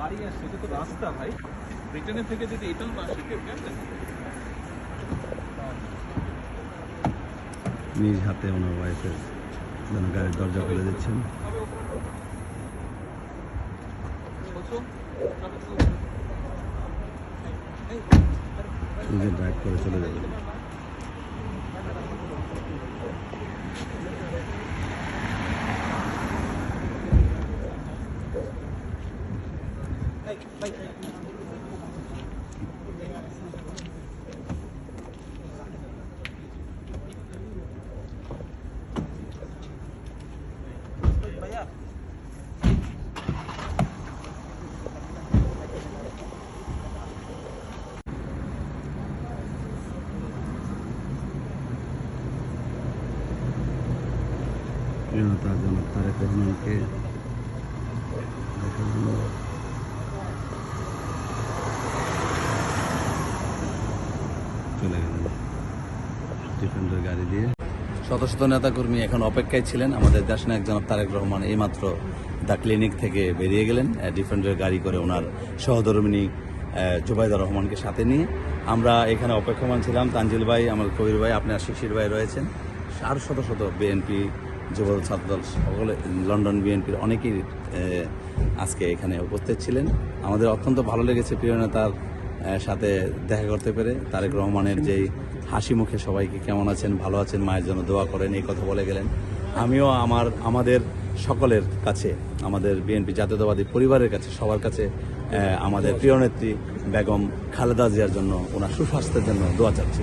গাড়ি আসছে এটা তো রাস্তা ভাই। ব্রিটেনের থেকে যদি এটাও আসে কেউ কেমন নিজ হাতে ওনার ওয়াইফের যেন গাড়ির দরজা খুলে দিচ্ছেন। নিজে ড্রাইভ করে চলে যাবেন जनता जनता के চলে গেলেন ডিফেন্ডার গাড়ি দিয়ে। শত শত নেতাকর্মী এখন অপেক্ষায় ছিলেন। আমাদের দেশ নায়ক জনাব তারেক রহমান এইমাত্র দ্য ক্লিনিক থেকে বেরিয়ে গেলেন। ডিফেন্ডার গাড়ি করে ওনার সহধর্মিনী জুবাইদা রহমানকে সাথে নিয়ে। আমরা এখানে অপেক্ষমান ছিলাম। তানজিল ভাই, আমার কবির ভাই আপনার শিশির ভাই রয়েছেন। আর শত শত বিএনপি যুবদল, ছাত্রদল, সকলে লন্ডন বিএনপির অনেকেই আজকে এখানে উপস্থিত ছিলেন। আমাদের অত্যন্ত ভালো লেগেছে প্রিয় নেতার সাথে দেখা করতে পেরে তারেক রহমানের যেই হাসি মুখে সবাইকে কেমন আছেন, ভালো আছেন, মায়ের জন্য দোয়া করেন, এই কথা বলে গেলেন। আমিও আমার, আমাদের সকলের কাছে, আমাদের বিএনপি জাতীয়তাবাদী পরিবারের কাছে, সবার কাছে আমাদের প্রিয় নেত্রী বেগম খালেদা জিয়ার জন্য, ওনার সুস্বাস্থ্যের জন্য দোয়া চাচ্ছি।